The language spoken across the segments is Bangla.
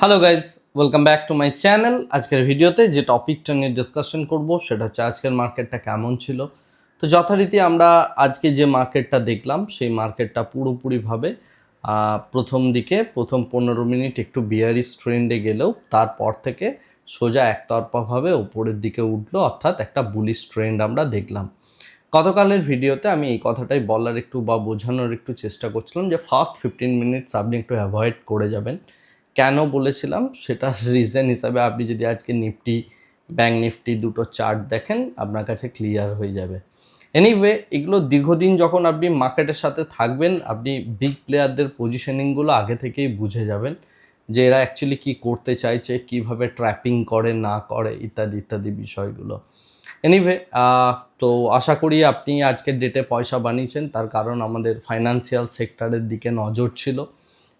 Hello guys welcome back to my channel আজকের ভিডিওতে যে টপিকটা নিয়ে ডিসকাশন করব, সেটা হচ্ছে আজকের মার্কেটটা কেমন ছিল। তো যথারীতি আমরা আজকে যে মার্কেটটা দেখলাম, সেই মার্কেটটা পুরোপুরিভাবে প্রথম দিকে, প্রথম পনেরো মিনিট একটু বিয়ারিস ট্রেন্ডে গেলেও, তারপর থেকে সোজা একতরফাভাবে ওপরের দিকে উঠল, অর্থাৎ একটা বুলিশ ট্রেন্ড আমরা দেখলাম। গতকালের ভিডিওতে আমি এই কথাটাই বলার একটু বা বোঝানোর একটু চেষ্টা করছিলাম যে ফার্স্ট ফিফটিন মিনিটস আপনি একটু অ্যাভয়েড করে যাবেন। কেন বলেছিলাম? সেটার রিজন হিসাবে আপনি যদি আজকে নিফটি ব্যাঙ্ক নিফটি দুটো চার্ট দেখেন, আপনার কাছে ক্লিয়ার হয়ে যাবে। এনিওয়ে এগুলো দীর্ঘদিন যখন আপনি মার্কেটের সাথে থাকবেন, আপনি বিগ প্লেয়ারদের পজিশনিংগুলো আগে থেকেই বুঝে যাবেন যে এরা অ্যাকচুয়ালি কী করতে চাইছে, কীভাবে ট্র্যাপিং করে, না করে, ইত্যাদি ইত্যাদি বিষয়গুলো। এনিওয়ে তো আশা করি আপনি আজকের ডেটে পয়সা বানিয়েছেন, তার কারণ আমাদের ফাইন্যান্সিয়াল সেক্টরের দিকে নজর ছিল।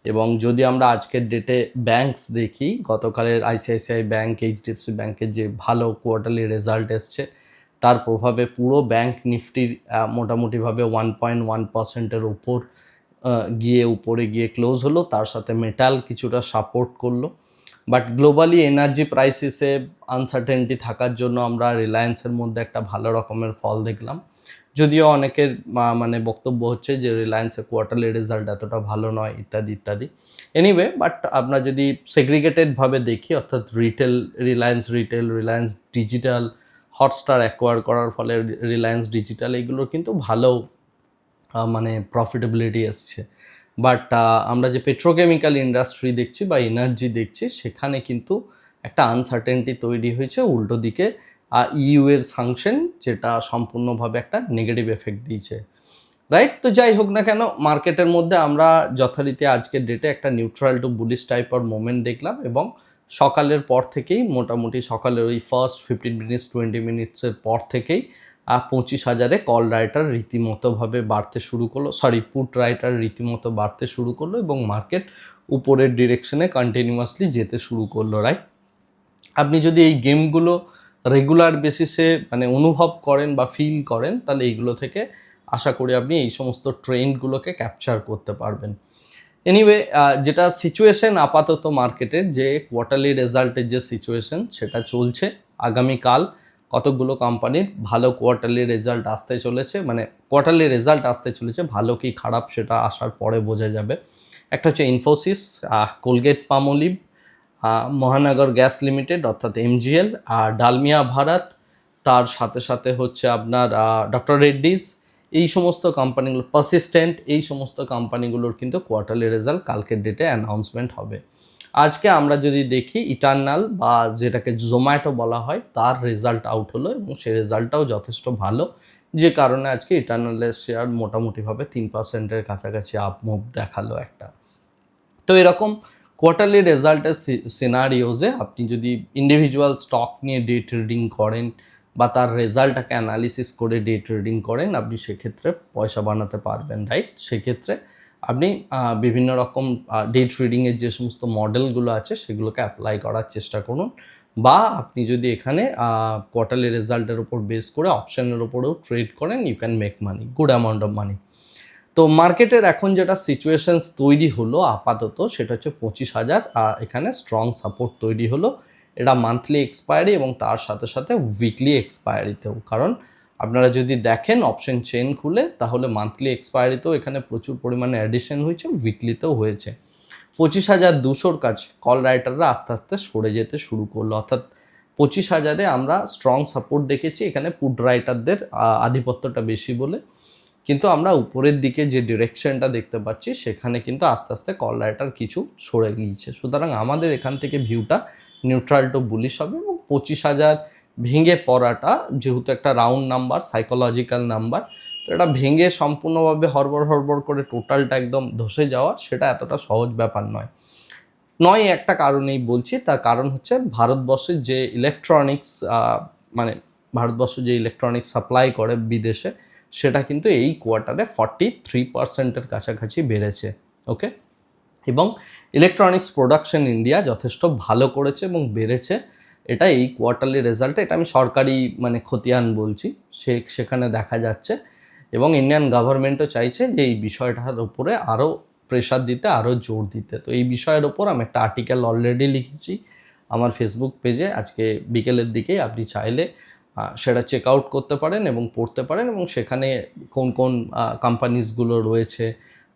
এবং যদি আমরা আজকের ডেটে ব্যাংকস দেখি, গতকালের আইসিআইসিআই ব্যাংক এইচডিএফসি ব্যাংকের যে ভালো কোয়ার্টারলি রেজাল্ট এসছে, তার প্রভাবে পুরো ব্যাংক নিফটির মোটামুটিভাবে ওয়ান পয়েন্ট ওয়ান পার্সেন্টের ওপর গিয়ে উপরে গিয়ে ক্লোজ হলো। তার সাথে মেটাল কিছুটা সাপোর্ট করল। বাট গ্লোবালি এনার্জি প্রাইসিসে আনসার্টেনটি থাকার জন্য আমরা রিলায়েন্সের মধ্যে একটা ভালো রকমের ফল দেখলাম। যদিও অনেকের মানে বক্তব্য হচ্ছে যে রিলায়েন্সের কোয়ার্টারলি রেজাল্ট এতটা ভালো নয়, ইত্যাদি ইত্যাদি। এনিওয়ে বাট আমরা যদি সেগ্রিগেটেডভাবে দেখি, অর্থাৎ retail Reliance retail Reliance digital Hotstar acquire করার ফলে রিলায়েন্স ডিজিটাল এগুলোর কিন্তু ভালো মানে প্রফিটেবিলিটি এসছে বাট আমরা যে পেট্রোকেমিক্যাল ইন্ডাস্ট্রি দেখছি বা এনার্জি দেখছি, সেখানে কিন্তু একটা আনসার্টেনটি তৈরি হয়েছে, উল্টো দিকে ইউ এর সাংশন যেটা সম্পূর্ণভাবে একটা নেগেটিভ এফেক্ট দিয়েছে। রাইট তো যাই হোক না কেন মার্কেটের মধ্যে আমরা যথারীতি আজকের ডেটে একটা নিউট্রাল টু বুলিশ টাইপের মোমেন্ট দেখলাম এবং সকালের পর থেকেই, মোটামুটি সকালের ওই ফার্স্ট ফিফটিন মিনিটস টোয়েন্টি মিনিটসের পর থেকেই পঁচিশ হাজারে কল রাইটার রীতিমতোভাবে বাড়তে শুরু করল সরি পুট রাইটার রীতিমতো বাড়তে শুরু করল এবং মার্কেট উপরের ডিরেকশনে কন্টিনিউয়াসলি যেতে শুরু করল রাইট আপনি যদি এই গেমগুলো রেগুলার বেসিসে মানে অনুভব করেন বা ফিল করেন, তাহলে এইগুলো থেকে আশা করি আপনি এই সমস্ত ট্রেন্ডগুলোকে ক্যাপচার করতে পারবেন। এনিওয়ে যেটা সিচুয়েশন আপাতত মার্কেটের যে কোয়ার্টারলি রেজাল্টের যে সিচুয়েশন সেটা চলছে। আগামীকাল কতগুলো কোম্পানির ভালো কোয়ার্টারলি রেজাল্ট আসতে চলেছে মানে কোয়ার্টারলি রেজাল্ট আসতে চলেছে, ভালো কি খারাপ সেটা আসার পরে বোঝা যাবে। একটা হচ্ছে Infosys Colgate Palmolive Mahanagar gas limited, অর্থাৎ এমজিএল, আর ডালমিয়া ভারত, তার সাথে সাথে হচ্ছে আপনার ডক্টর রেড্ডিজ এই সমস্ত কোম্পানিগুলো পারসিস্টেন্ট এই সমস্ত কোম্পানিগুলোর কিন্তু কোয়ার্টারলি রেজাল্ট কালকের ডেটে অ্যানাউন্সমেন্ট হবে। আজকে আমরা যদি দেখি ইটার্নাল বা যেটাকে জোম্যাটো বলা হয়, তার রেজাল্ট আউট হলো এবং সেই রেজাল্টটাও যথেষ্ট ভালো। যে কারণে আজকে ইটার্নালের শেয়ার মোটামুটিভাবে তিন পার্সেন্টের কাছাকাছি আপ মুভ দেখাল একটা। তো এরকম কোয়ার্টারলি রেজাল্টের সিনারিওজে আপনি যদি ইন্ডিভিজুয়াল স্টক নিয়ে ডে ট্রেডিং করেন বা তার রেজাল্টটাকে অ্যানালিসিস করে ডে ট্রেডিং করেন, আপনি সেক্ষেত্রে পয়সা বানাতে পারবেন রাইট সেক্ষেত্রে আপনি বিভিন্ন রকম ডে ট্রেডিংয়ের যে সমস্ত মডেলগুলো আছে সেগুলোকে অ্যাপ্লাই করার চেষ্টা করুন। বা আপনি যদি এখানে কোয়ার্টারলি রেজাল্টের উপর বেস করে অপশানের উপরেও ট্রেড করেন you can make money good amount of money তো মার্কেটের এখন যেটা সিচুয়েশনস তৈরি হলো আপাতত সেটা হচ্ছে পঁচিশ হাজার, আর এখানে স্ট্রং সাপোর্ট তৈরি হলো। এটা মান্থলি এক্সপায়ারি এবং তার সাথে সাথে উইকলি এক্সপায়ারিতেও কারণ আপনারা যদি দেখেন অপশন চেন খুলে, তাহলে মান্থলি এক্সপায়ারিতেও এখানে প্রচুর পরিমাণে অ্যাডিশন হয়েছে উইকলিতেও হয়েছে। পঁচিশ হাজার দুশোর কাছে কল রাইটাররা আস্তে আস্তে সরে যেতে শুরু করল। অর্থাৎ পঁচিশ হাজারে আমরা স্ট্রং সাপোর্ট দেখেছি, এখানে পুড রাইটারদের আধিপত্যটা বেশি বলে। কিন্তু আমরা উপরের দিকে যে ডিরেকশনটা দেখতে পাচ্ছি, সেখানে কিন্তু আস্তে আস্তে কল রাইটার কিছু সরে গিয়েছে। সুতরাং আমাদের এখান থেকে ভিউটা নিউট্রাল টু বুলিশ হবে এবং পঁচিশ হাজার ভেঙে পড়াটা যেহেতু একটা রাউন্ড নাম্বার সাইকোলজিক্যাল নাম্বার তো এটা ভেঙে সম্পূর্ণভাবে হরবর হরবর করে টোটালটা একদম ধসে যাওয়া, সেটা এতটা সহজ ব্যাপার নয়। নয় একটা কারণেই বলছি, তার কারণ হচ্ছে ভারতবর্ষের যে ইলেকট্রনিক্স মানে ভারতবর্ষ যে ইলেকট্রনিক্স সাপ্লাই করে বিদেশে সেটা কিন্তু এই কোয়ার্টারে ফর্টি থ্রি পার্সেন্টের কাছাকাছি বেড়েছে ওকে এবং ইলেকট্রনিক্স প্রোডাকশন ইন্ডিয়া যথেষ্ট ভালো করেছে এবং বেড়েছে। এটা এই কোয়ার্টারলি রেজাল্টে এটা আমি সরকারি মানে খতিয়ান বলছি, সে, সেখানে দেখা যাচ্ছে। এবং ইন্ডিয়ান গভর্নমেন্টও চাইছে যে এই বিষয়টার উপরে আরও প্রেশার দিতে আরও জোর দিতে। তো এই বিষয়ের ওপর আমি একটা আর্টিকেল অলরেডি লিখেছি আমার ফেসবুক পেজে আজকে বিকেলের দিকে আপনি চাইলে সেটা চেক আউট করতে পারেন এবং পড়তে পারেন এবং সেখানে কোন কোন কোম্পানিজগুলো রয়েছে,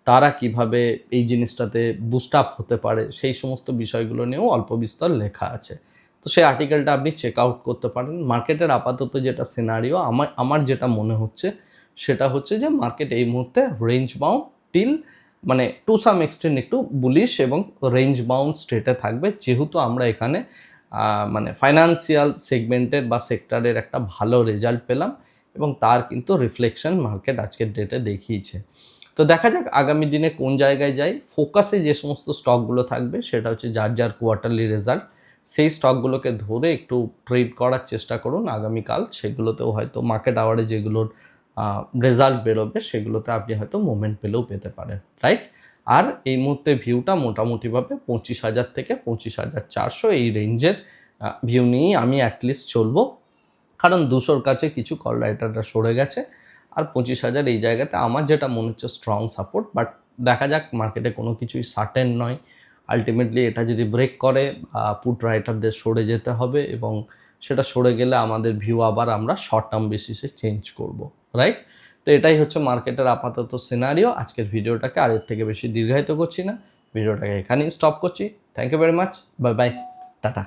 তারা কীভাবে এই জিনিসটাতে বুস্ট আপ হতে পারে, সেই সমস্ত বিষয়গুলো নিয়েও অল্প বিস্তর লেখা আছে। তো সেই আর্টিকেলটা আপনি চেক আউট করতে পারেন। মার্কেটের আপাতত যেটা সিনারিও আমার আমার যেটা মনে হচ্ছে, সেটা হচ্ছে যে মার্কেট এই মুহূর্তে রেঞ্জ বাউন্ড টিল মানে টু সাম এক্সটেন্ট একটু বুলিশ এবং রেঞ্জ বাউন্ড স্টেটে থাকবে। যেহেতু আমরা এখানে মানে ফাইন্যান্সিয়াল সেগমেন্টের বা সেক্টরের একটা ভালো রেজাল্ট পেলাম এবং তার কিন্তু রিফ্লেকশন মার্কেট আজকের ডেটে দেখিয়েছে। তো দেখা যাক আগামী দিনে কোন জায়গায় যাই। ফোকাসে যে সমস্ত স্টকগুলো থাকবে সেটা হচ্ছে যার যার কোয়ার্টারলি রেজাল্ট সেই স্টকগুলোকে ধরে একটু ট্রেড করার চেষ্টা করুন। আগামীকাল সেগুলোতেও হয়তো মার্কেট আওয়ারে যেগুলোর রেজাল্ট বেরোবে, সেগুলোতে আপনি হয়তো মোমেন্ট পেলেও পেতে পারেন রাইট আর এই মুহূর্তে ভিউটা মোটামুটিভাবে পঁচিশ হাজার থেকে পঁচিশ হাজার চারশো এই রেঞ্জের ভিউ নিয়েই আমি অ্যাটলিস্ট চলবো। কারণ দুশোর কাছে কিছু কল রাইটাররা সরে গেছে। আর পঁচিশ হাজার এই জায়গাতে আমার যেটা মনে হচ্ছে স্ট্রং সাপোর্ট বাট দেখা যাক মার্কেটে কোনো কিছুই সার্টেন নয়। আলটিমেটলি এটা যদি ব্রেক করে পুট রাইটারদের সরে যেতে হবে এবং সেটা সরে গেলে আমাদের ভিউ আবার আমরা শর্ট টার্ম বেসিসে চেঞ্জ করব রাইট তো এটাই হচ্ছে মার্কেটের আপাতত সিনারিও আজকের ভিডিওটাকে আর এর থেকে বেশি দীর্ঘায়িত করছি না। ভিডিওটাকে এখানেই স্টপ করছি। Thank you very much bye bye tata.